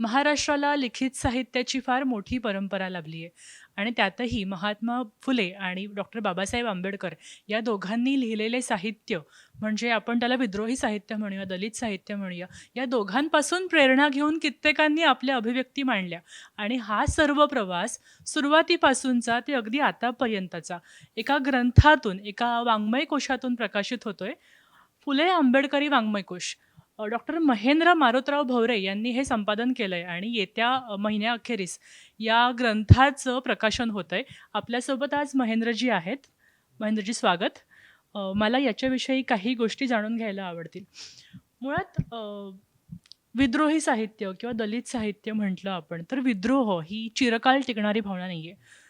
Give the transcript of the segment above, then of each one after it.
महाराष्ट्राला लिखित साहित्याची फार मोठी परंपरा लाभली आहे. आणि त्यातही महात्मा फुले आणि डॉक्टर बाबासाहेब आंबेडकर या दोघांनी लिहिलेले साहित्य म्हणजे आपण त्याला विद्रोही साहित्य म्हणूया दलित साहित्य म्हणूया या दोघांपासून प्रेरणा घेऊन कित्येकांनी आपल्या अभिव्यक्ती मांडल्या. आणि हा सर्व प्रवास सुरुवातीपासूनचा ते अगदी आतापर्यंतचा एका ग्रंथातून एका वाङ्मय कोशातून प्रकाशित होतोय. फुले आंबेडकरी वाङ्मयकोश. डॉक्टर महेंद्र मारोतराव भवरे यांनी हे संपादन केलं आहे आणि येत्या महिन्याअखेरीस या ग्रंथाचं प्रकाशन होतं आहे आपल्यासोबत आज महेंद्रजी आहेत. महेंद्रजी स्वागत. मला याच्याविषयी काही गोष्टी जाणून घ्यायला आवडतील. मुळात विद्रोही साहित्य किंवा दलित साहित्य म्हटलं आपण तर विद्रोह ही चिरकाल टिकणारी भावना नाही आहे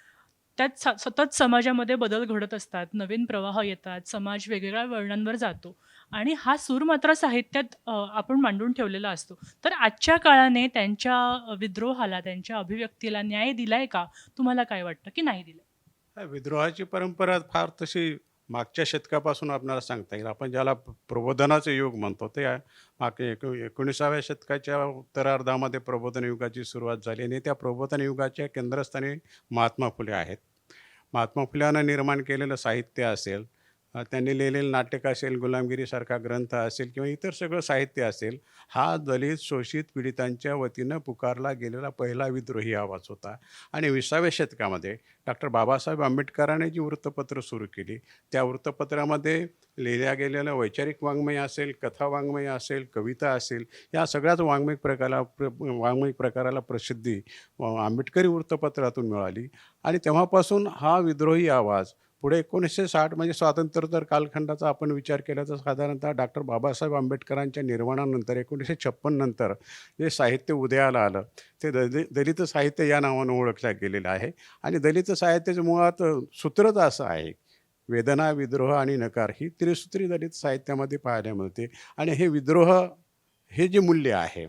त्यात स सतत समाजामध्ये बदल घडत असतात. नवीन प्रवाह येतात. समाज वेगवेगळ्या वळणांवर जातो. आणि हा सूर मात्र साहित्यात आपण मांडून ठेवलेला असतो. तर आजच्या काळाने त्यांच्या विद्रोहाला त्यांच्या अभिव्यक्तीला न्याय दिलाय का? तुम्हाला काय वाटतं की नाही दिलाय? विद्रोहाची परंपरा फार तशी मागच्या शतकापासून आपल्याला सांगता येईल. आपण ज्याला प्रबोधनाचं युग म्हणतो ते माग एक एकोणीसाव्या शतकाच्या उत्तरार्धामध्ये प्रबोधन युगाची सुरुवात झाली आणि त्या प्रबोधन युगाच्या केंद्रस्थानी महात्मा फुले आहेत. महात्मा फुल्यानं निर्माण केलेलं साहित्य असेल त्यांनी लिहिलेलं नाटक असेल गुलामगिरीसारखा ग्रंथ असेल किंवा इतर सगळं साहित्य असेल हा दलित शोषित पीडितांच्या वतीनं पुकारला गेलेला पहिला विद्रोही आवाज होता. आणि विसाव्या शतकामध्ये डॉक्टर बाबासाहेब आंबेडकरांनी जी वृत्तपत्र सुरू केली त्या वृत्तपत्रामध्ये लिहिल्या गेलेलं वैचारिक वाङ्मय असेल कथा वाङ्मय असेल कविता असेल या सगळ्याच वाङ्मयिक प्रकाराला प्र वाङ्मयिक प्रकाराला प्रसिद्धी आंबेडकरी वृत्तपत्रातून मिळाली. आणि तेव्हापासून हा विद्रोही आवाज पुढे एकोणीसशे साठ म्हणजे स्वातंत्र्योत्तर कालखंडाचा आपण विचार केला तर साधारणतः डॉक्टर बाबासाहेब आंबेडकरांच्या निर्माणानंतर एकोणीसशे छप्पन नंतर जे साहित्य उदयाला आलं ते दलि दलित साहित्य या नावानं ओळखलं गेलेलं आहे. आणि दलित साहित्याचं मुळात सूत्रच असं आहे वेदना विद्रोह आणि नकार ही त्रिसूत्री दलित साहित्यामध्ये पाहायला मिळते. आणि हे विद्रोह हे जे मूल्य आहे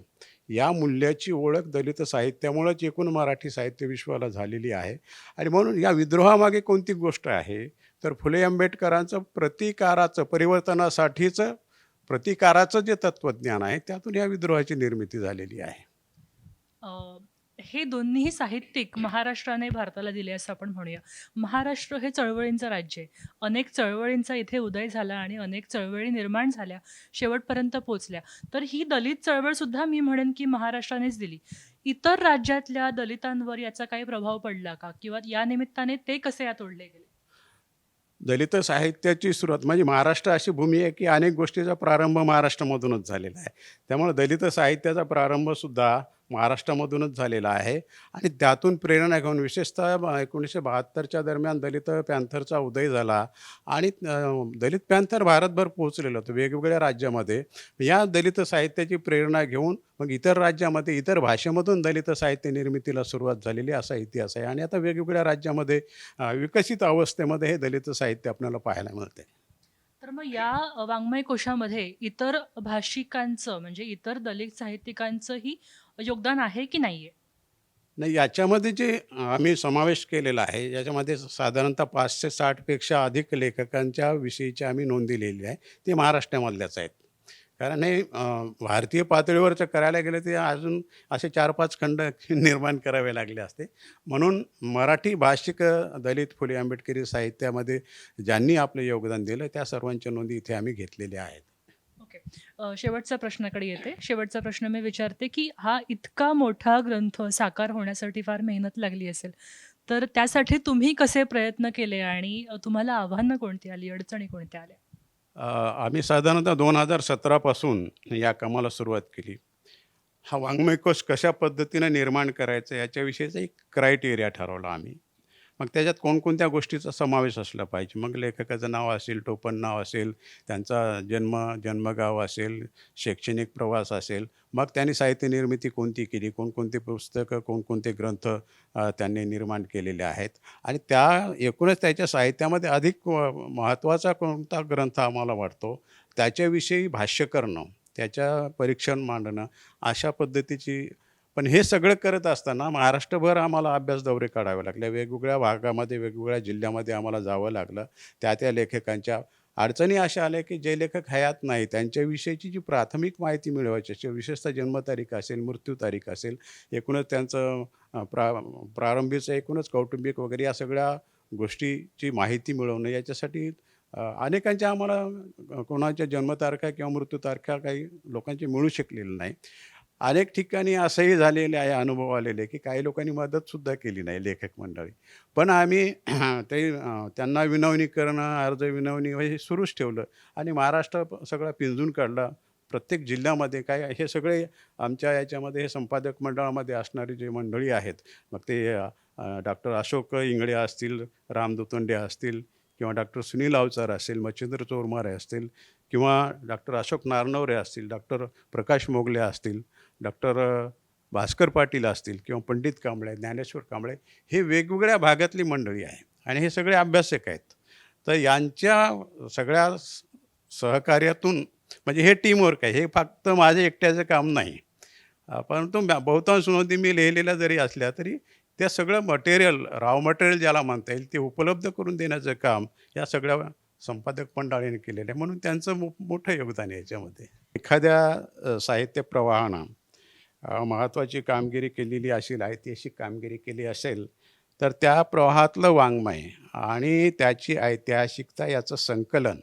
या मूल्याची ओळख दलित साहित्यामुळेच एकूण मराठी साहित्य विश्वाला झालेली आहे. आणि म्हणून या विद्रोहामागे कोणती गोष्ट आहे? तर फुले आंबेडकरांचं प्रतिकाराचं परिवर्तनासाठीचं प्रतिकाराचं जे तत्त्वज्ञान आहे त्यातून या विद्रोहाची निर्मिती झालेली आहे. हे दोन्ही साहित्यिक महाराष्ट्राने भारताला दिले असं आपण म्हणूया. महाराष्ट्र हे चळवळींचं राज्य आहे. अनेक चळवळींचा इथे उदय झाला आणि अनेक चळवळी निर्माण झाल्या शेवटपर्यंत पोचल्या तर ही दलित चळवळसुद्धा मी म्हणेन की महाराष्ट्रानेच दिली. इतर राज्यातल्या दलितांवर याचा काही प्रभाव पडला का? किंवा या निमित्ताने ते कसे यात ओढले गेले? दलित साहित्याची सुरुवात म्हणजे महाराष्ट्र अशी भूमी आहे की अनेक गोष्टीचा प्रारंभ महाराष्ट्रामधूनच झालेला आहे. त्यामुळे दलित साहित्याचा प्रारंभसुद्धा महाराष्ट्रामधूनच झालेला आहे. आणि त्यातून प्रेरणा घेऊन विशेषतः एकोणीसशे बहात्तरच्या दरम्यान दलित पॅन्थरचा उदय झाला. आणि दलित पॅन्थर भारतभर पोहोचलेलं होतं वेगवेगळ्या राज्यामध्ये. या दलित साहित्याची प्रेरणा घेऊन मग इतर राज्यामध्ये इतर भाषेमधून दलित साहित्य निर्मितीला सुरुवात झालेली असा इतिहास आहे. आणि आता वेगवेगळ्या राज्यामध्ये विकसित अवस्थेमध्ये हे दलित साहित्य आपल्याला पाहायला मिळते. तर मग या वाङ्मय कोशामध्ये इतर भाषिकांचं म्हणजे इतर दलित साहित्यिकांचंही योगदान आहे की नाहीये? नाही याच्यामध्ये जे आम्ही समावेश केलेला आहे याच्यामध्ये साधारणतः पाचशे साठपेक्षा अधिक लेखकांच्या विषयीची आम्ही नोंदी दिलेली आहे. ते महाराष्ट्रामधल्याच आहेत. कारण हे भारतीय पातळीवरचं करायला गेलं ते अजून असे चार पाच खंड निर्माण करावे लागले असते. म्हणून मराठी भाषिक दलित फुले आंबेडकरी साहित्यामध्ये ज्यांनी आपलं योगदान दिलं त्या सर्वांच्या नोंदी इथे आम्ही घेतलेल्या आहेत. ओके शेवटचा शेवटच्या प्रश्नाकडे येते. शेवटचा प्रश्न मी विचारते की हा इतका मोठा ग्रंथ साकार होण्यासाठी फार मेहनत लागली असेल तर त्यासाठी तुम्ही कसे प्रयत्न केले आणि तुम्हाला आव्हानं कोणती आली अडचणी कोणत्या आल्या? आम्ही साधारणतः दोन हजार सतरापासून या कामाला सुरुवात केली. हा वाङ्मयकोश कशा पद्धतीनं निर्माण करायचं याच्याविषयीचा एक क्रायटेरिया ठरवला आम्ही. मग त्याच्यात कोणकोणत्या गोष्टीचा समावेश असला पाहिजे? मग लेखकाचं नाव असेल टोपण नाव असेल त्यांचा जन्म जन्मगाव असेल शैक्षणिक प्रवास असेल मग त्यांनी साहित्य निर्मिती कोणती केली? कोणकोणती पुस्तकं कोणकोणते ग्रंथ त्यांनी निर्माण केलेले आहेत? आणि त्या एकूणच त्याच्या साहित्यामध्ये अधिक महत्त्वाचा कोणता ग्रंथ आम्हाला वाटतो? त्याच्याविषयी भाष्य करणं त्याच्या परीक्षण मांडणं अशा पद्धतीची पण हे सगळं करत असताना महाराष्ट्रभर आम्हाला अभ्यास दौरे काढावे लागले. वेगवेगळ्या भागामध्ये वेगवेगळ्या जिल्ह्यामध्ये आम्हाला जावं लागलं. त्या त्या लेखकांच्या अडचणी अशा आल्या की जे लेखक हयात नाही त्यांच्याविषयीची जी प्राथमिक माहिती मिळवायची असेल विशेषतः जन्मतारीख असेल मृत्यू तारीख असेल एकूणच त्यांचं प्रा प्रारंभीचं एकूणच कौटुंबिक वगैरे या सगळ्या गोष्टीची माहिती मिळवणं याच्यासाठी अनेकांच्या आम्हाला कोणाच्या जन्मतारखा किंवा मृत्यूतारखा काही लोकांची मिळू शकलेलं नाही. अनेक ठिकाणी असंही झालेले आहे अनुभव आलेले की काही लोकांनी मदतसुद्धा केली नाही लेखक मंडळी. पण आम्ही ते त्यांना विनवणी करणं अर्ज विनवणी हे सुरूच ठेवलं आणि महाराष्ट्र सगळा पिंजून काढला. प्रत्येक जिल्ह्यामध्ये काय हे सगळे आमच्या याच्यामध्ये हे संपादक मंडळामध्ये असणारी जे मंडळी आहेत मग ते डॉक्टर अशोक इंगळे असतील राम दुतोंडे असतील किंवा डॉक्टर सुनील अवचार असेल मच्छिंद्र चोरमारे असतील किंवा डॉक्टर अशोक नारनवरे असतील डॉक्टर प्रकाश मोगले असतील डॉक्टर भास्कर पाटील असतील किंवा पंडित कांबळे ज्ञानेश्वर कांबळे हे वेगवेगळ्या भागातली मंडळी आहे आणि हे सगळे अभ्यासक आहेत. तर यांच्या सगळ्या सहकार्यातून म्हणजे हे टीमवर्क आहे हे फक्त माझं एकट्याचं काम नाही. परंतु बहुतांश नोंदी मी लिहिलेल्या जरी असल्या तरी त्या सगळं मटेरियल राव मटेरियल ज्याला म्हणता येईल ते उपलब्ध करून देण्याचं काम या सगळ्या संपादक मंडळीने केलेलं आहे. म्हणून त्यांचं मो मोठं योगदान आहे याच्यामध्ये. एखाद्या साहित्य प्रवाहानं महत्त्वाची कामगिरी केलेली असेल ऐतिहासिक कामगिरी केली असेल तर त्या प्रवाहातलं वाङ्मय आणि त्याची ऐतिहासिकता याचं संकलन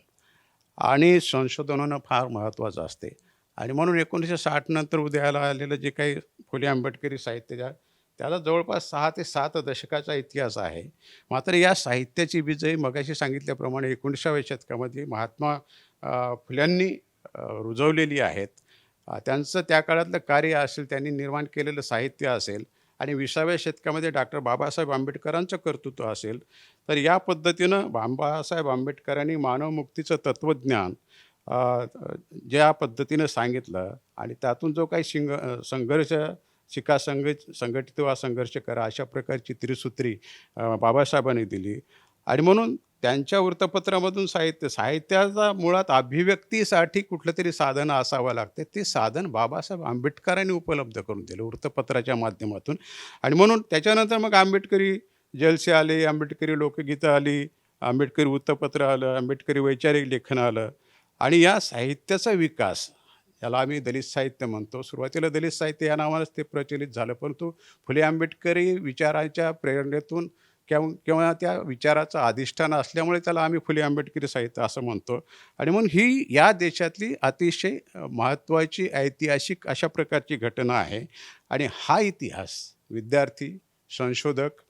आणि संशोधनानं फार महत्त्वाचं असते. आणि म्हणून एकोणीसशे साठ नंतर उदयाला आलेलं जे काही फुले आंबेडकरी साहित्य ज्या- त्याला जवळपास सहा ते सात दशकाचा इतिहास आहे. मात्र या साहित्याची विजय मगाशी सांगितल्याप्रमाणे एकोणीसाव्या शतकामध्ये महात्मा फुल्यांनी रुजवलेली आहेत. त्यांचं त्या काळातलं कार्य असेल त्यांनी निर्माण केलेलं साहित्य असेल आणि विसाव्या शतकामध्ये डॉक्टर बाबासाहेब आंबेडकरांचं कर्तृत्व असेल तर या पद्धतीनं बाबासाहेब आंबेडकरांनी मानवमुक्तीचं तत्त्वज्ञान ज्या पद्धतीनं सांगितलं आणि त्यातून जो काही शिंग संघर्ष शिका संघ संघटित वा संघर्ष करा अशा प्रकारची त्रिसूत्री बाबासाहेबांनी दिली. आणि म्हणून त्यांच्या वृत्तपत्रामधून साहित्य साहित्याचा मुळात अभिव्यक्तीसाठी कुठलं तरी साधन असावं लागते. ते साधन बाबासाहेब आंबेडकरांनी उपलब्ध करून दिलं वृत्तपत्राच्या माध्यमातून. आणि म्हणून त्याच्यानंतर मग आंबेडकरी जलसे आले आंबेडकरी लोकगीतं आली आंबेडकरी वृत्तपत्र आलं आंबेडकरी वैचारिक लेखन आलं. आणि या साहित्याचा विकास याला आम्ही दलित साहित्य म्हणतो. सुरुवातीला दलित साहित्य या नावानंच ते प्रचलित झालं परंतु फुले आंबेडकरी विचारांच्या प्रेरणेतून किंवा किंवा त्या विचाराचं अधिष्ठान असल्यामुळे त्याला आम्ही फुले आंबेडकरी साहित्य असं म्हणतो. आणि म्हणून ही या देशातली अतिशय महत्त्वाची ऐतिहासिक अशा प्रकारची घटना आहे. आणि हा इतिहास विद्यार्थी संशोधक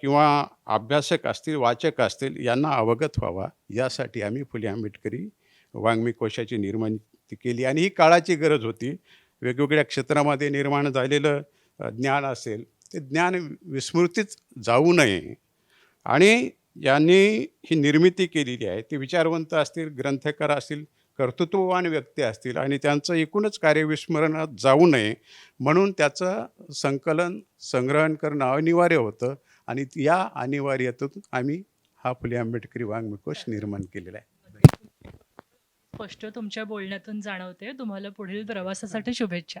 किंवा अभ्यासक असतील वाचक असतील यांना अवगत व्हावा. यासाठी आम्ही फुले आंबेडकरी वाङ्मी कोशाची निर्मिती केली. आणि ही काळाची गरज होती. वेगवेगळ्या क्षेत्रामध्ये निर्माण झालेलं ज्ञान असेल ते ज्ञान विस्मृतीत जाऊ नये. आणि यांनी ही निर्मिती केलेली आहे. ते विचारवंत असतील ग्रंथकार असतील कर्तृत्ववान व्यक्ती असतील आणि त्यांचं एकूणच कार्य विस्मरणात जाऊ नये म्हणून त्याचं संकलन संग्रहण करणं अनिवार्य होतं आणि या अनिवार्यतेतून आम्ही हा फुले आंबेडकरी वाङ्मकोश निर्माण केलेला आहे. स्पष्ट तुमच्या बोलण्यातून जाणवते. तुम्हाला पुढील प्रवासासाठी शुभेच्छा.